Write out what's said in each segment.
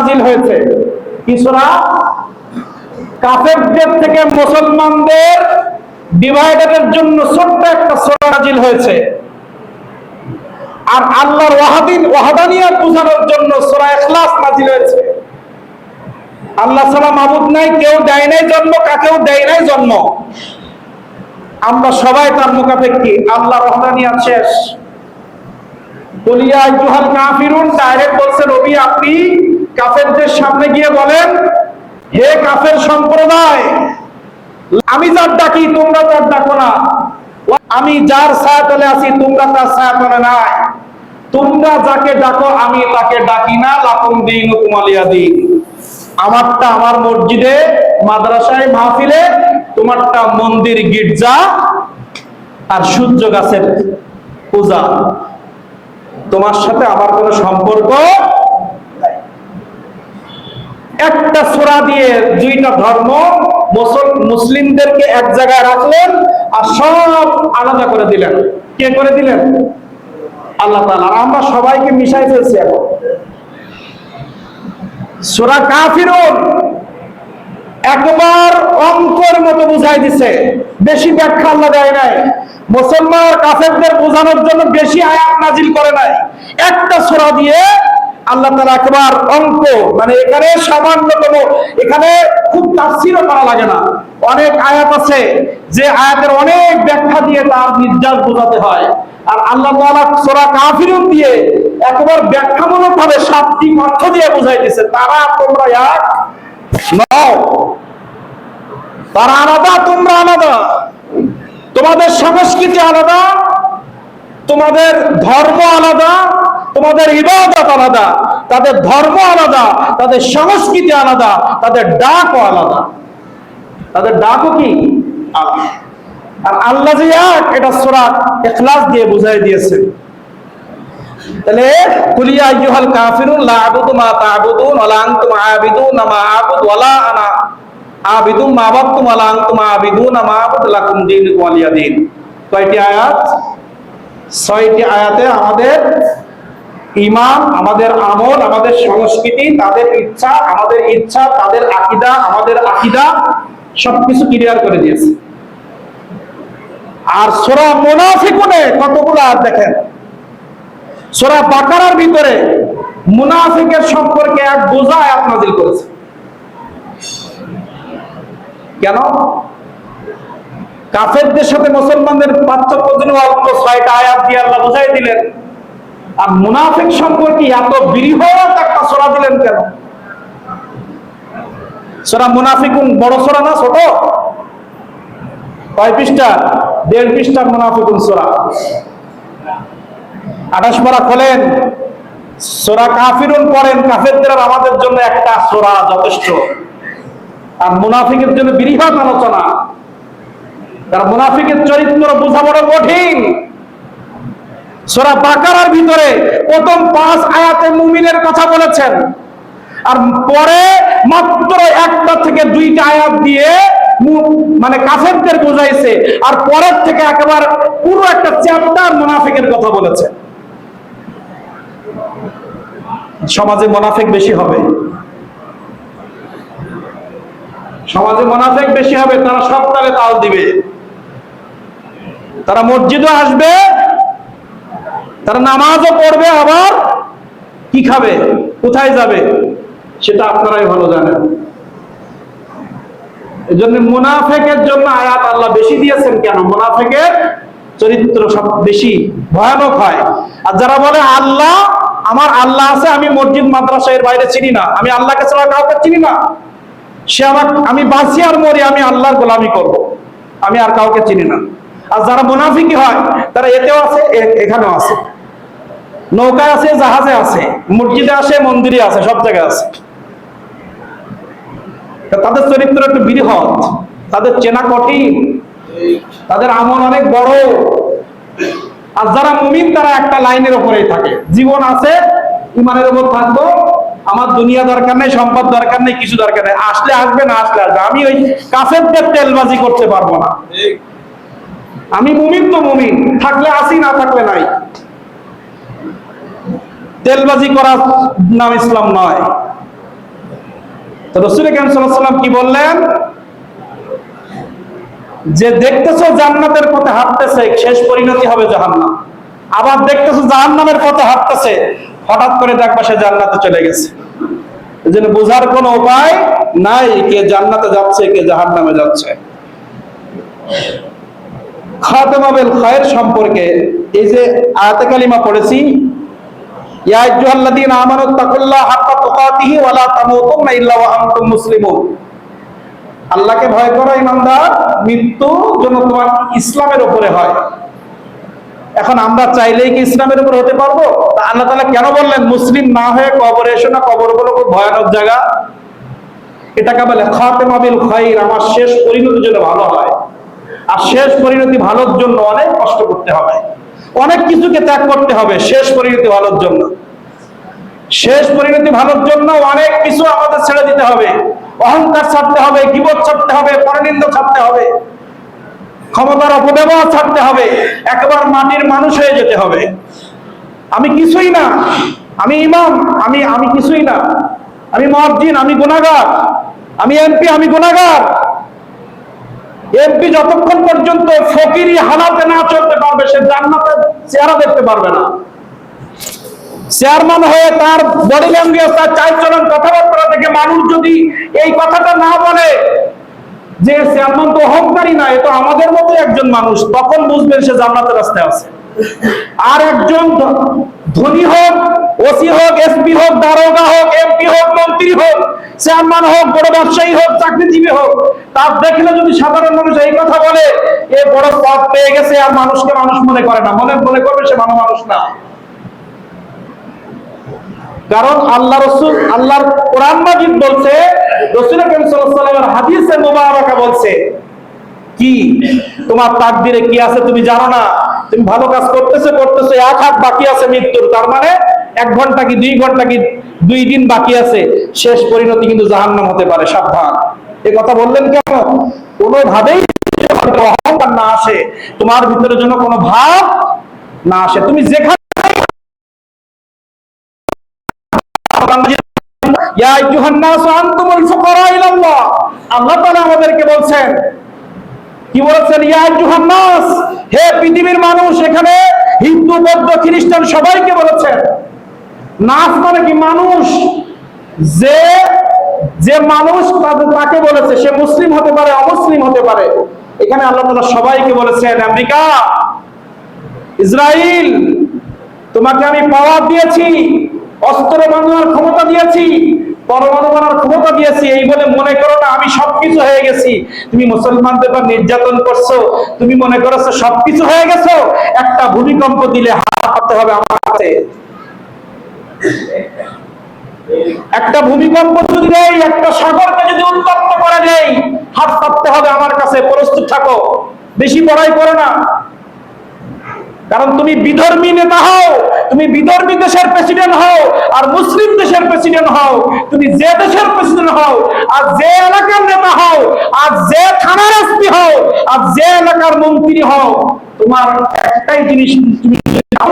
নাজিল হয়েছে। কি সূরা? কাফেরদের থেকে মুসলমানদের ডিভাইডারের জন্য ছোট্ট একটা সূরা নাজিল হয়েছে। আর আল্লাহর ওয়াহাদিন, ওয়াহাদানিয়াত বোঝানোর জন্য সূরা ইখলাস নাজিল হয়েছে। আল্লাহ ছাড়া মাবুদ নাই, কেউ দেয় নাই জন্ম, কাকেও দেয় নাই জন্ম। আমরা সবাই তার মুখাপেক্ষী, আল্লাহর ওয়াহাদানিয়াত শেষ। বলিয়া আইয়ুহাল কাফিরুন, ডাইরেক্ট বলছে রবি আপনি কাফেরদের সামনে গিয়ে বলেন, হে কাফের সম্প্রদায়, আমি যার ডাকি, তোমরা তার ডাকো না। আমি যার ছায়াতলে আছি, তোমরা তার ছায়াতলে নাই। তোমরা যাকে ডাকো, আমি তাকে ডাকি না। লাকুম দিন কুমালিয়া দিন। আমারটা আমার মসজিদে, মাদ্রাসায় মাহফিলে, তোমারটা মন্দির গির্জা আর সূর্য গাছের পূজা। তোমার সাথে আমার কোনো সম্পর্ক। একটা সোরা দিয়ে দুইটা ধর্ম মুসলিমদেরকে এক জায়গায় রাখলেন আর সব আলাদা করে দিলেন। কে করে দিলেন? আল্লাহ আর আমরা সবাইকে মিশাই ফেলছি এখন। সোরা কাফিরুন একবার অঙ্কর মতো বুঝাই দিছে। বেশি ব্যাখ্যা আল্লাহ দেয় নাই। মুসলমান কাফেরদের বোঝানোর জন্য বেশি আয়াত নাজিল করে নাই। একটা সোরা দিয়ে আল্লাহ তাআলা একবার অঙ্ক মানে এখানে সামান্যতম, এখানে খুব তাফসীরও করা লাগে না। অনেক আয়াত আছে যে আয়াতের অনেক ব্যাখ্যা দিয়ে তার নির্যাস বোঝাতে হয়। আর আল্লাহ তাআলা সূরা কাফিরুন দিয়ে একবার ব্যাখ্যামূলক ভাবে সাতটি অর্থ দিয়ে বুঝাই দিছে তারা তোমরা এক, নও। তারা আলাদা, তোমরা আলাদা। তোমাদের সংস্কৃতি আলাদা তোমাদের ধর্ম আলাদা, তোমাদের ইবাদত আলাদা, তাদের ধর্ম আলাদা, তাদের সংস্কৃতি আলাদা, তাদের ডাকও আলাদা। তাদের ডাকও কি? আর আল্লাহ যে এক, এটা সূরা ইখলাস দিয়ে বুঝাই দিয়েছে। তাহলে কয়টি আয়াত? ছয়টি আয়াতে আমাদের ইমান, আমাদের আমল, আমাদের সংস্কৃতি, তাদের ইচ্ছা, আমাদের ইচ্ছা, তাদের আকীদা, আমাদের আকীদা সবকিছু ক্লিয়ার করে দিয়েছে। আর সূরা মুনাফিকুনে কতগুলো আয়াত দেখেন? সোরা বাকারার ভিতরে মুনাফিকের সম্পর্কে এক বোঝা আয়াত নাযিল করেছে। কেন? কাফেরদের সাথে মুসলমানদের পার্থক্য জন্য অল্প ছয়টা আয়াত দিয়ে আল্লাহ বুঝাই দিলেন। আর মুনাফিক সম্পর্কে এত বৃহৎ একটা সূরা দিলেন কেন? সূরা মুনাফিকুন বড় সূরা না ছোট? কয় পৃষ্ঠা? দেড় পৃষ্ঠা মুনাফিকুন সূরা। আঠাশ পারা খোলেন, সোরা কাফিরুন পড়েন, কাফেরদের আমাদের জন্য একটা সোরা যথেষ্ট। আর মুনাফিকের জন্য বৃহৎ আলোচনা। তার মুনাফিকের চরিত্র বোঝা বড় কঠিন। সোরা বাকারার ভিতরে প্রথম পাঁচ আয়াতে মুমিনের কথা বলেছেন। আর পরে মাত্র একটা থেকে দুইটা আয়াত দিয়ে মানে কাফেরদের বোঝাইছে, আর পরের থেকে একেবারে পুরো একটা চ্যাপ্টার মুনাফিকের কথা বলেছে। সমাজে মোনাফেক বেশি হবে। সমাজে মোনাফেক বেশি হবে, তারা সব তালে তাল দিবে। তারা মসজিদও আসবে, তারা নামাজও পড়বে, আবার কি খাবে, কোথায় যাবে, সেটা আপনারাই ভালো জানেন। জন্য আয়াত আল্লাহ বেশি দিয়েছেন কেন? চরিত্র সব বেশি ভয়ানক হয়। আর যারা বলে, আল্লাহ, আমার আল্লাহ আছে, আমি মসজিদ, মাদ্রাসা, এর বাইরে চিনি না। আমি আল্লাহকে ছাড়া কাউকে চিনি না। সে আমার, আমি বাঁচি আর মরি, আমি আল্লাহর গোলামি করব। আমি আর কাউকে চিনি না। আর যারা মুনাফিকি হয়, তারা এতেও আছে এখানেও আছে। নৌকায় আছে, জাহাজে আছে, মসজিদে আছে, মন্দিরে আছে, সব জায়গায় আছে। তাদের চরিত্র একটু বৃহৎ। তাদের চেনা কঠিন। তাদের আমল অনেক বড়। আর যারা মুমিন, তারা একটা লাইনের উপরেই থাকে। জীবন আছে, ইমানের উপর থাকব। আমার দুনিয়া দরকার নেই, সম্পদ দরকার নেই, কিছু দরকার নেই। আসলে আসবে না, আসলে আসবে আমি ওই কাফেরদের তেলবাজি করতে পারব না। আমি মুমিন তো মুমিন, থাকলে আসি, না থাকলে নাই। তেলবাজি করার নাম ইসলাম নয়। রসুল সাল্লাম কি বললেন? যে দেখতেছো জান্নাতের পথে হাঁটতেছে, শেষ পরিণতি হবে জাহান্নাম। আবার দেখতেছো জাহান্নামের পথে হাঁটতেছে, হঠাৎ করে দেখবা সে জান্নাতে চলে গেছে। জন্য বোঝার কোনো উপায় নাই, কে জান্নাতে যাচ্ছে, কে জাহান্নামে যাচ্ছে। খায়ের সম্পর্কে এই যে আয়াতে কালিমা পড়েছি তাকুল্লাহ হাক্কা তুকাতিহি ইল্লা ওয়া আনতুম মুসলিমুন। আল্লাহকে ভয় করো, ইমানদার, মৃত্যু যেন তোমার ইসলামের উপরে হয়। এখন আমরা চাইলেই কি ইসলামের উপর হতে পারব? আল্লাহ তালা কেন বললেন, মুসলিম না হয়ে কবরে এসো না কবরগুলো খুব ভয়ানক জায়গা। এটাকে বলে খাতেমাবিল খাইর আমার শেষ পরিণতি যেন ভালো হয়। আর শেষ পরিণতি ভালোর জন্য অনেক কষ্ট করতে হবে। অনেক কিছুকে ত্যাগ করতে হবে শেষ পরিণতি ভালোর জন্য। শেষ পরিণতি ভালোর জন্য অনেক কিছু আমাদের ছেড়ে দিতে হবে। অহংকার ছাড়তে হবে, গিবত ছাড়তে হবে, পরনিন্দ ছাড়তে হবে। ক্ষমতার অপব্যবহার ছাড়তে হবে, একবার মাটির মানুষ হয়ে যেতে হবে। আমি কিছুই না, আমি ইমাম, আমি আমি কিছুই না। আমি মহাজিন আমি গুনাগার আমি এমপি, আমি গুনাগার এমপি যতক্ষণ পর্যন্ত ফকিরি হালাতে না চলতে পারবে, সে জান্নাতের চেহারা দেখতে পারবে না। চেয়ারম্যান হয়ে তার বডি ল্যাঙ্গুয়েজ তার চালচলন কথাবার্তা থেকে মানুষ যদি এই কথাটা না বলে যে চেয়ারম্যান তো অহংকারী না, এ তো আমাদের মতো একজন মানুষ, তখন বুঝবেন সে জান্নাতের রাস্তায় আছে। আর একজন ধনী হোক, ওসি হোক, এসপি হোক, দারোগা হোক, এমপি হোক, মন্ত্রী হোক, চেয়ারম্যান হোক, বড় ব্যবসায়ী হোক, চাকরিজীবী হোক, তার দেখলে যদি সাধারণ মানুষ এই কথা বলে, এ বড় পেয়ে গেছে আর মানুষকে মানুষ মনে করে না। মনে মনে করবে সে ভালো মানুষ না। কারণ আল্লাহ রসুল আল্লাহর কোরআন মাজিদ বলছে, রসুল করিম সাল্লাল্লাহু হাদিসে মুবারাকা বলছে কি? তোমার তাকদিরে কি আছে তুমি জানো না? তুমি ভালো কাজ করতেছো করতেছো, এক হাত বাকি আছে মৃত্যুর। তার মানে এক ঘণ্টা কি, দুই ঘণ্টা কি, দুই দিন বাকি আছে, শেষ পরিণতি কিন্তু জাহান্নাম হতে পারে, সাবধান। এ কথা বললেন কেন? কোনোভাবেই অহংকার না আসে, তোমার ভিতরে যেন কোনো ভাব না আসে। তুমি যেখানে আল্লাহ তাআলা আমাদেরকে বলছেন কি বলেছেন? ইয়া আইয়ুহান নাস, হে পৃথিবীর মানুষ, এখানে হিন্দু, বৌদ্ধ, খ্রিস্টান সবাইকে বলেছেন। নাস মানে কি? মানুষ। যে যে মানুষ তাকে বলেছে। সে মুসলিম হতে পারে, অমুসলিম হতে পারে। এখানে আল্লাহ তাআলা সবাইকে বলেছেন, আমেরিকা ইসরায়েল তোমাকে আমি পাওয়ার দিয়েছি, অস্ত্র বানানোর ক্ষমতা দিয়েছি। নির্যাতন করছ, তুমি মনে সবকিছু হয়ে গেছো, একটা ভূমিকম্প দিলে হাত হবে আমার কাছে একটা ভূমিকম্প যদি নেই, একটা সাগরকে যদি উত্তপ্ত করে নেই, হাত পাততে হবে আমার কাছে, প্রস্তুত থাকো। বেশি পড়াই করে না। কারণ তুমি বিধর্মী নেতা হও, তুমি বিধর্মী দেশের প্রেসিডেন্ট হও, আর মুসলিম দেশের প্রেসিডেন্ট হও। তুমি যে দেশের প্রেসিডেন্ট হও, আর যে এলাকার নেতা হও, আর যে থানার এসপি হও, আর যে এলাকার মন্ত্রী হও, তোমার একটাই জিনিস তুমি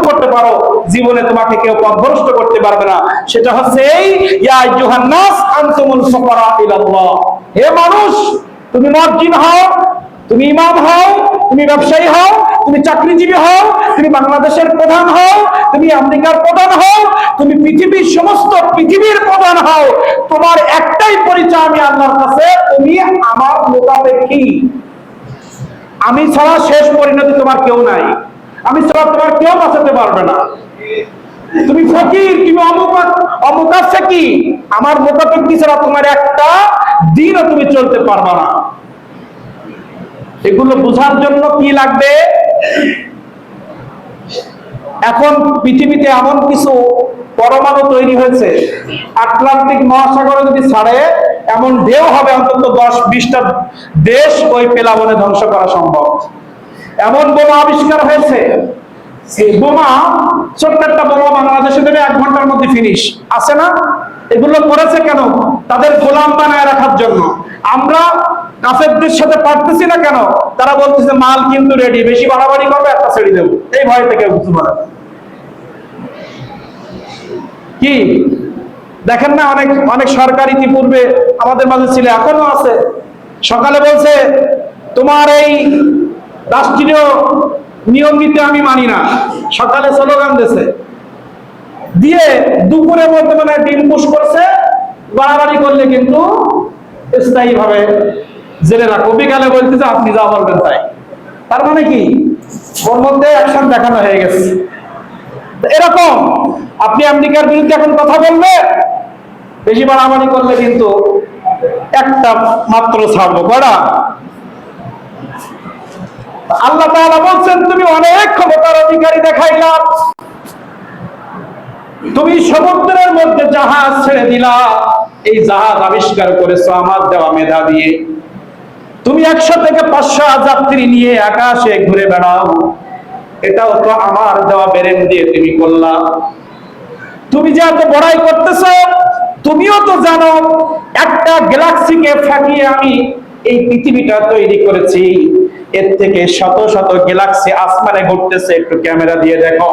করতে পারো, জীবনে তোমাকে কেউ পথভ্রষ্ট করতে পারবে না। সেটা হচ্ছে এই, ইয়া আইয়ুহান নাস আনতুমুল ইলাল্লাহ। হে মানুষ, তুমি মসজিদ হও তুমি ইমাম হও, তুমি ব্যবসায়ী হও, তুমি চাকরিজীবী হও, তুমি বাংলাদেশের প্রধান হও, তুমি আমেরিকার প্রধান হও, তুমি পৃথিবীর সমস্ত পৃথিবীর প্রধান হও, তোমার একটাই পরিচয় আমি আল্লাহর কাছে, তুমি আমার মোতাবেকি আমি ছাড়া শেষ পরিণতি তোমার কেউ নাই। আমি ছাড়া তোমার কেউ বাঁচাতে পারবে না। তুমি ফকির, তুমি অমুক অমুক আছে কি? আমার মোতাবেক কি ছাড়া তোমার একটা দিনও তুমি চলতে পারবে না। এগুলো বোঝার জন্য কি লাগবে? এখন পৃথিবীতে এমন কিছু পরমাণু তৈরি হয়েছে, আটলান্টিক মহাসাগরে যদি ছাড়ে, এমন ঢেউ হবে অন্তত দশ বিশটা দেশ ওই পেলাবনে ধ্বংস করা সম্ভব। এমন বোমা আবিষ্কার হয়েছে বোমা ছোট্ট একটা বোমা বাংলাদেশে দেবে এক ঘণ্টার মধ্যে ফিনিশ আছে না? এগুলো করেছে কেন? তাদের গোলাম বানায় রাখার জন্য। আমরা কাফেরদের সাথে পারতেছি না কেন? তারা বলতেছে, মাল কিন্তু রেডি বেশি বাড়াবাড়ি করবে, একটা ছেড়ে দেবো। এই ভয় থেকে বলে না। কি? দেখেন না, অনেক অনেক সরকার ইতিপূর্বে আমাদের মাঝে ছিল, এখনও আছে। সকালে বলছে, তোমার এই রাষ্ট্রীয় নিয়ম নীতি আমি মানি না। সকালে স্লোগান দিয়েছে। দিয়ে দুপুরের মধ্যে মানে ডিম পুষ করছে, বাড়াবাড়ি করলে কিন্তু স্থায়ী জেলে রাখো, বিকালে বলতেছে আপনি যা বলবেন তাই। তার মানে কি? ওর মধ্যে অ্যাকশন দেখানো হয়ে গেছে। এরকম, আপনি আমেরিকার বিরুদ্ধে এখন কথা বলবেন বেশি বাড়াবাড়ি করলে কিন্তু একটা মাত্র ছাড়বো কয়টা আল্লাহ তাআলা বলছেন, তুমি অনেক ক্ষমতার অধিকারী দেখাইলা। তুমি সমুদ্রের মধ্যে জাহাজ ছেড়ে দিলা। এই জাহাজ আবিষ্কার করেছ আমার দেওয়া মেধা দিয়ে। তুমি একশো থেকে পাঁচশো যাত্রী নিয়ে আকাশে ঘুরে বেড়াও। এটাও তো আমার দেওয়া বেরেন দিয়ে তুমি করলা। তুমি যে এত বড়াই করতেছ, তুমিও তো জানো, একটা গ্যালাক্সিকে ফাঁকিয়ে আমি এই পৃথিবীটা তৈরি করেছি। এর থেকে শত শত গ্যালাক্সি আসমানে ঘুরতেছে, একটু ক্যামেরা দিয়ে দেখো।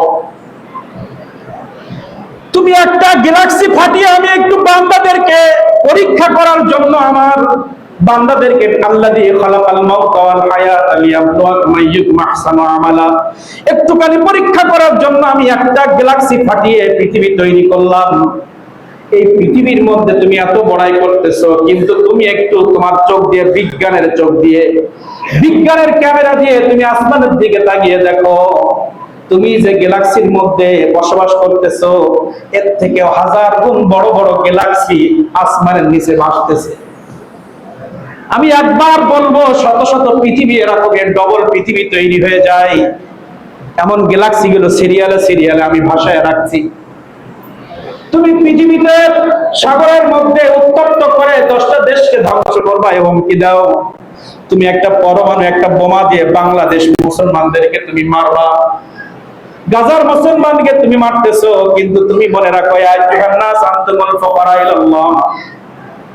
তুমি একটা গ্যালাক্সি ফাটিয়ে আমি একটু বান্দাদেরকে পরীক্ষা করার জন্য আমার বান্দাদেরকে আল্লাহ দিয়ে খালাকাল আমালা। একটুখানি পরীক্ষা করার জন্য আমি একটা গ্যালাক্সি ফাটিয়ে পৃথিবী তৈরি করলাম। এই পৃথিবীর মধ্যে তুমি এত বড়াই করতেছো, কিন্তু তুমি একটু তোমার চোখ দিয়ে, বিজ্ঞানের চোখ দিয়ে, বিজ্ঞানের ক্যামেরা দিয়ে তুমি আসমানের দিকে তাকিয়ে দেখো। তুমি যে গ্যালাক্সির মধ্যে বসবাস করতেছো, এর থেকে হাজার গুণ বড় বড় গ্যালাক্সি আসমানের নিচে ভাসতেছে। আমি একবার বলব, শত শত পৃথিবী এরকমের ডবল পৃথিবী তৈরি হয়ে যায়। এমন গ্যালাক্সি গুলো সিরিয়ালে সিরিয়ালে আমি ভাষায় রাখছি। তুমি পৃথিবীতে সাগরের মধ্যে উত্তপ্ত করে দশটা দেশকে ধ্বংস করবা এবং কি দাও? তুমি একটা পরমাণু, একটা বোমা দিয়ে বাংলাদেশ মুসলমানদেরকে তুমি মারবা। গাজার মুসলমানকে তুমি মারতেছো, কিন্তু তুমি মনে রাখো আজ নাস আনতুমুল ফুকারা ইলাল্লাহ।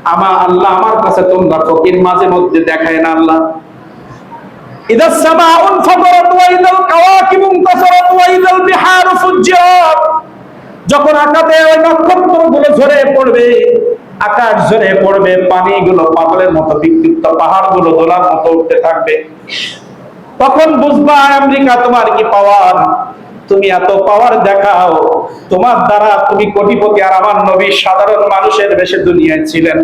আমা আল্লাহ আমার কাছে তোমরা ফকির মাঝে মধ্যে দেখায় না আল্লাহ। যখন আকাশে ওই ঝরে পড়বে, আকাশ ঝরে পড়বে, পানিগুলো পাগলের মতো বিক্ষিপ্ত পাহাড়গুলো দোলার মতো উঠতে থাকবে। তখন বুঝবা, আমেরিকা তোমার কি পাওয়ার? তুমি এত পাওয়ার দেখাও। তোমার দ্বারা তুমি কোটিপতি আর আমার নবী সাধারণ মানুষের বেশে দুনিয়ায় ছিলেন।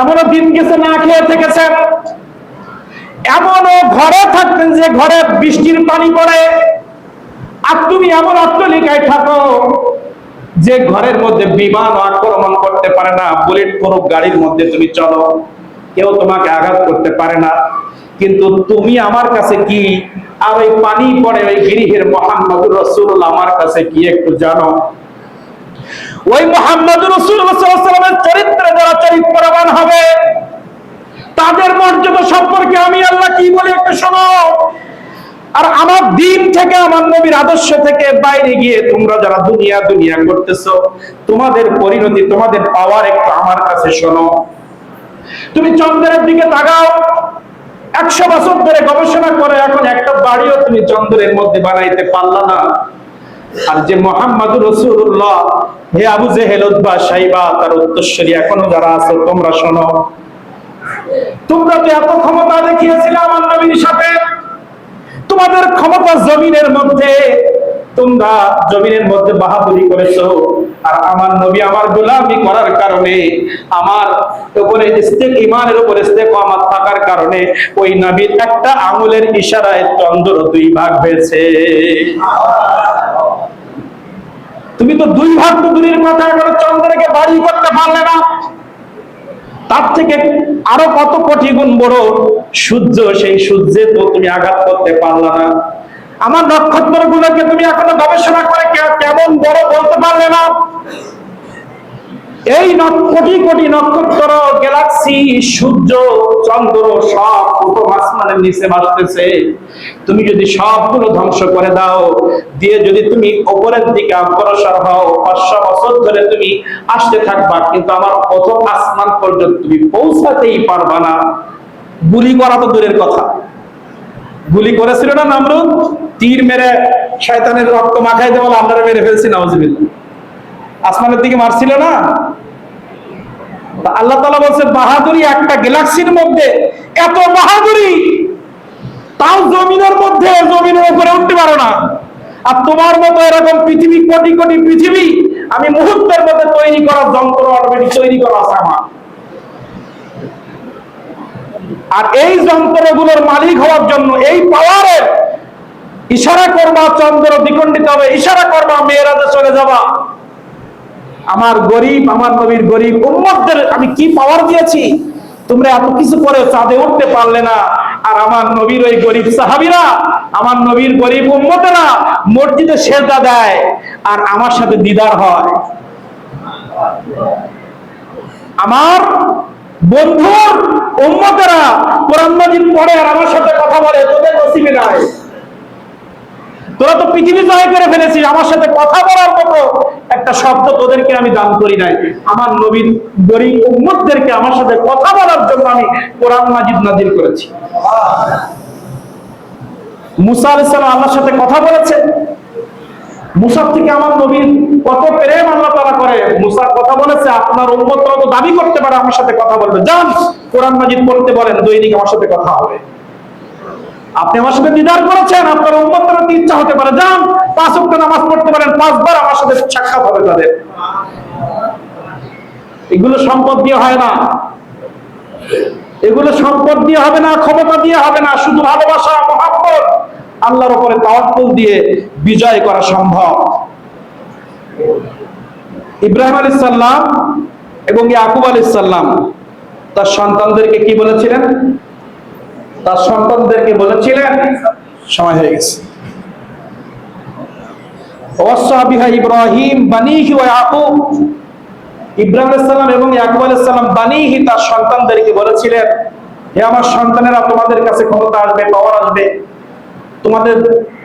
এমনও দিন গেছে না খেয়ে থেকেছেন। এমনও ঘরে থাকতেন যে ঘরে বৃষ্টির পানি পড়ে। আর তুমি এমন অট্টলিকায় থাকো যে ঘরের মধ্যে বিমান আক্রমণ করতে পারে না। বুলেট প্রুফ গাড়ির মধ্যে তুমি চলো। কেউ তোমাকে আঘাত করতে পারে না। কিন্তু তুমি আমার কাছে কি আর ওই পানি পড়ে ওই গিরিহের মোহাম্মদুর রসুল্লাহ আমার কাছে কি একটু জানো? ওই মোহাম্মদুর রসুলের চরিত্রে যারা চরিত্রবান হবে, তাদের মর্যাদা সম্পর্কে আমি আল্লাহ কি বলি একটু শোনো। আর আমার দিন থেকে, আমার নবীর আদর্শ থেকে বাইরে গিয়ে তোমরা যারা দুনিয়া দুনিয়া করতেছো, তোমাদের পরিণতি, তোমাদের পাওয়ার একটু আমার কাছে শোনো। তুমি চন্দ্রের দিকে তাকাও। একশো বছর ধরে গবেষণা করে এখন একটা বাড়িও তুমি চন্দ্রের মধ্যে বানাইতে পারলা না। আর যে মোহাম্মদ রসুল্লাহ হে আবু জেহেল উদ্বা সাইবা, তার উত্তরস্বরী এখনও যারা আছো, তোমরা শোনো। তোমরা তো এত ক্ষমতা দেখিয়েছিলে আমার নবীর সাথে। তোমাদের ক্ষমতা জমিনের মধ্যে। তোমরা জমিনের মধ্যে বাহাদুরি করেছ। আর আমার নবী আমার গোলামি করার কারণে, আমার উপরে ইমানের উপরে ইস্তেক আমার থাকার কারণে, ওই নবীর একটা আঙুলের ইশারায় চন্দ্র দুই ভাগ হয়েছে। তুমি তো দুই ভাগ তো দূরের কথা, এখন চন্দ্রকে বাড়ি করতে পারলে না। তার থেকে আরও কত কোটি গুণ বড় সূর্য, সেই সূর্যে তো তুমি আঘাত করতে পারলা না। আমার নক্ষত্র গুলোকে তুমি এখনও গবেষণা করে কেমন বড় বলতে পারলে না? এই কোটি কোটি নক্ষত্র গ্যালাক্সি সূর্য, চন্দ্র, সব প্রথম আসমানের নিচে ভাসতেছে। তুমি যদি সবগুলো ধ্বংস করে দাও, দিয়ে যদি তুমি উপরের দিকে অগ্রসর হও, পাঁচশো বছর ধরে তুমি আসতে থাকবা, কিন্তু আমার প্রথম আসমান পর্যন্ত তুমি পৌঁছাতেই পারবা না। গুলি করা তো দূরের কথা। গুলি করেছিল না নামরুদ? তীর মেরে শয়তানের রক্ত মাখাই দেওয়া আমরা মেরে ফেলছি, নাউজুবিল্লাহ। আসমানের দিকে মারছিল না? আল্লাহ তালা বলছে, বাহাদুরি একটা গ্যালাক্সির মধ্যে, এত বাহাদুরি! তাও জমিনের মধ্যে, জমিনের উপরে উঠতে পারো না। আর তোমার মতো এরকম পৃথিবী, কোটি কোটি পৃথিবী, আমি মুহূর্তের মধ্যে তৈরি করা যন্ত্র অটোমেটিক তৈরি করা আছে আমার। আর এই যন্ত্রগুলোর মালিক হওয়ার জন্য এই পাওয়ারের ইশারা করবা, চন্দ্র দ্বিখণ্ডিত হবে, ইশারা করবা মেয়েরাজে চলে যাবা। আমার গরিব, আমার নবীর গরিব উম্মতদের আমি কি পাওয়ার দিয়েছি? তোমরা এত কিছু করে চাঁদে উঠতে পারলে না। আর আমার নবীর ওই গরিব সাহাবিরা, আমার নবীর গরিব উম্মতেরা মসজিদে সেজদা দেয় আর আমার সাথে দিদার হয়। আমার বন্ধুর উম্মতেরা কোরআন মাজিদ পড়ে আর আমার সাথে কথা বলে, তোদের নসিবে নাই। তোরা তো পৃথিবী জয় করে ফেলেছিস, আমার সাথে কথা বলার মতো একটা শব্দ তোদেরকে আমি দান করি নাই। আমার নবীর গরিব উম্মতদেরকে আমার সাথে কথা বলার জন্য আমি কোরআন মাজিদ নাজিল করেছি। মুসা আলাইহিস সালাম আল্লাহর সাথে কথা বলেছে মুসার থেকে আমার নবীর কত প্রেম আল্লাহ তারা করে। মুসা কথা বলেছে, আপনার উম্মতরা তো দাবি করতে পারে, আমার সাথে কথা বলবে। যান কোরআন মাজিদ পড়তে বলেন, দৈনিক আমার সাথে কথা হবে। আপনি আমার সাথে দিদার করেছেন, আপনার উম্মতের ইচ্ছা হতে পারে। যান পাঁচ ওয়াক্ত নামাজ পড়তে পারেন, পাঁচবার আমার সাথে সাক্ষাৎ হবে তাদের। এগুলো সম্পদ দিয়ে হয় না। এগুলো সম্পদ দিয়ে হবে না, ক্ষমতা দিয়ে হবে না, শুধু ভালোবাসা, মহাব্বত। আল্লাহর উপরে তাওয়াক্কুল দিয়ে বিজয় করা সম্ভব। ইব্রাহিম আলাইহিস সালাম এবং ইয়াকুব আলাইহিস সালাম তার সন্তানদেরকে কি বলেছিলেন? তার সন্তানদেরকে বলেছিলেন, সময় হয়ে গেছে। ইব্রাহিম ওয়া ইয়াকুব। ইব্রাহিম আলাইহিস সালাম এবং ইয়াকুব আলাইহিস সালাম তার সন্তানদেরকে বলেছিলেন, হে আমার সন্তানেরা, তোমাদের কাছে ক্ষমতা আসবে পাওয়ার আসবে। তোমাদের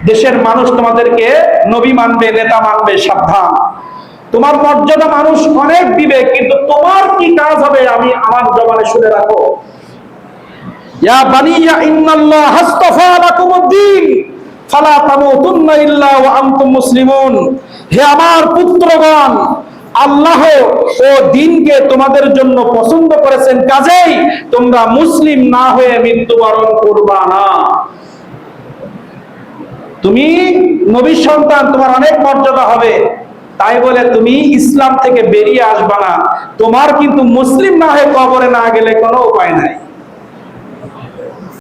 দেশের মানুষ তোমাদেরকে নবী মানবে, নেতা মানবে, সাবধান। তোমার মর্যাদা মানুষ অনেক দিবে, কিন্তু তোমার কি কাজ হবে আমি আমার জবানে শুনে রাখো। ইয়া বানিয়া ইন্নাল্লাহ ফালা তামুতুন্না ইল্লা ওয়া আনতুম মুসলিমুন। হে আমার পুত্রগণ, আল্লাহ ও দিনকে তোমাদের জন্য পছন্দ করেছেন, কাজেই তোমরা মুসলিম না হয়ে মৃত্যুবরণ করবা না। তুমি নবীর সন্তান, তোমার অনেক মর্যাদা হবে। তাই বলে তুমি ইসলাম থেকে বেরিয়ে আসবা না। তোমার কিন্তু মুসলিম না হয়ে কবরে না গেলে কোনো উপায় নাই।